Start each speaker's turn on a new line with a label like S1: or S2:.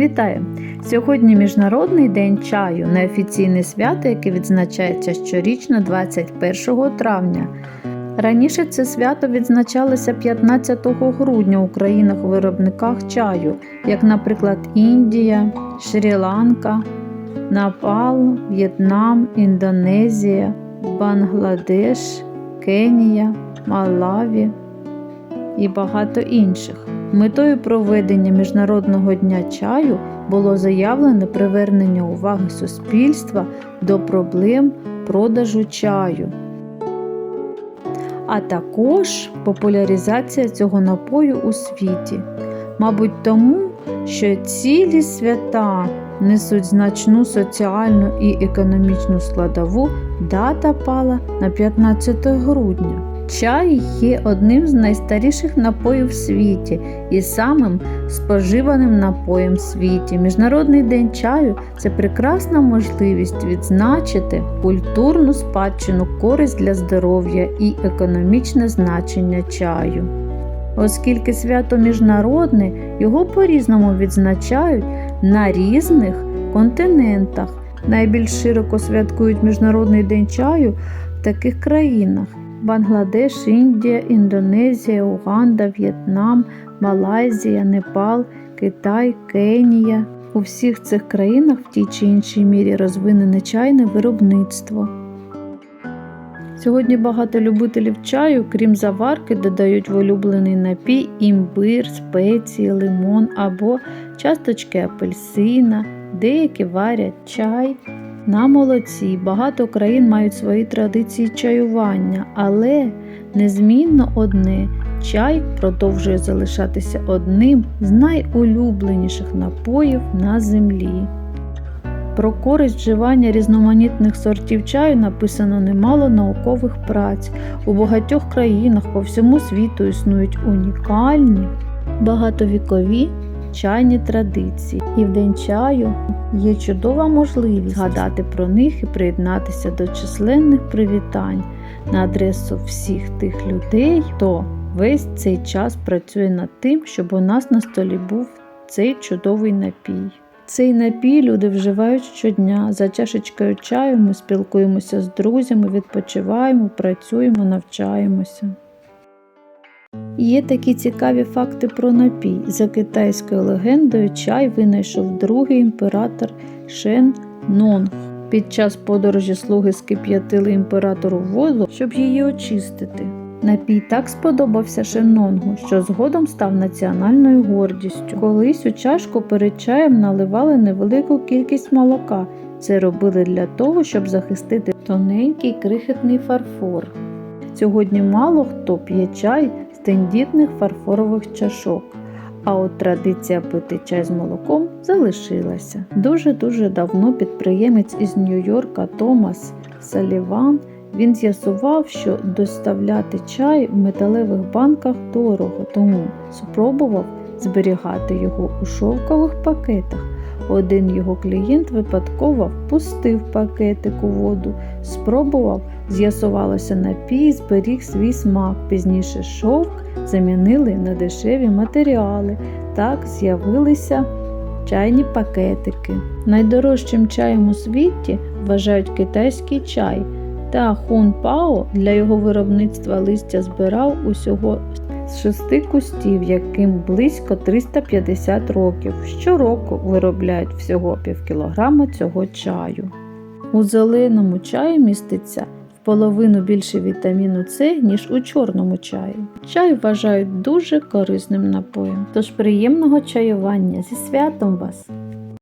S1: Вітаю! Сьогодні Міжнародний день чаю, неофіційне свято, яке відзначається щорічно 21 травня. Раніше це свято відзначалося 15 грудня у країнах-виробниках чаю, як, наприклад, Індія, Шрі-Ланка, Непал, В'єтнам, Індонезія, Бангладеш, Кенія, Малаві і багато інших. Метою проведення Міжнародного дня чаю було заявлене привернення уваги суспільства до проблем продажу чаю, а також популяризація цього напою у світі. Мабуть, тому, що цілі свята несуть значну соціальну і економічну складову, дата пала на 15 грудня. Чай є одним з найстаріших напоїв в світі і самим споживаним напоєм в світі. Міжнародний день чаю це прекрасна можливість відзначити культурну спадщину, користь для здоров'я і економічне значення чаю. Оскільки свято міжнародне, його по-різному відзначають на різних континентах. Найбільш широко святкують Міжнародний день чаю в таких країнах: Бангладеш, Індія, Індонезія, Уганда, В'єтнам, Малайзія, Непал, Китай, Кенія. У всіх цих країнах в тій чи іншій мірі розвинене чайне виробництво. Сьогодні багато любителів чаю, крім заварки, додають в улюблений напій імбир, спеції, лимон або часточки апельсина, деякі варять чай. На молоці багато країн мають свої традиції чаювання, але незмінно одне чай продовжує залишатися одним з найулюбленіших напоїв на землі. Про користь вживання різноманітних сортів чаю написано немало наукових праць. У багатьох країнах по всьому світу існують унікальні, багатовікові чайні традиції. І в день чаю є чудова можливість згадати про них і приєднатися до численних привітань на адресу всіх тих людей, хто весь цей час працює над тим, щоб у нас на столі був цей чудовий напій. Цей напій люди вживають щодня. За чашечкою чаю ми спілкуємося з друзями, відпочиваємо, працюємо, навчаємося. Є такі цікаві факти про напій. За китайською легендою, чай винайшов другий імператор Шен Нонг. Під час подорожі слуги скип'ятили імператору воду, щоб її очистити. Напій так сподобався Шенонгу, що згодом став національною гордістю. Колись у чашку перед чаєм наливали невелику кількість молока. Це робили для того, щоб захистити тоненький крихітний фарфор. Сьогодні мало хто п'є чай тендітних фарфорових чашок. А от традиція пити чай з молоком залишилася. Дуже-дуже давно підприємець із Нью-Йорка Томас Саліван він з'ясував, що доставляти чай в металевих банках дорого, тому спробував зберігати його у шовкових пакетах. Один його клієнт випадково впустив пакетик у воду, спробував, з'ясувалося напій, зберіг свій смак. Пізніше шовк замінили на дешеві матеріали. Так з'явилися чайні пакетики. Найдорожчим чаєм у світі вважають китайський чай. Та Хун Пао для його виробництва листя збирав усього з шести кустів, яким близько 350 років. Щороку виробляють всього пів кілограма цього чаю. У зеленому чаї міститься половину більше вітаміну С, ніж у чорному чаї. Чай вважають дуже корисним напоєм. Тож приємного чаювання зі святом вас!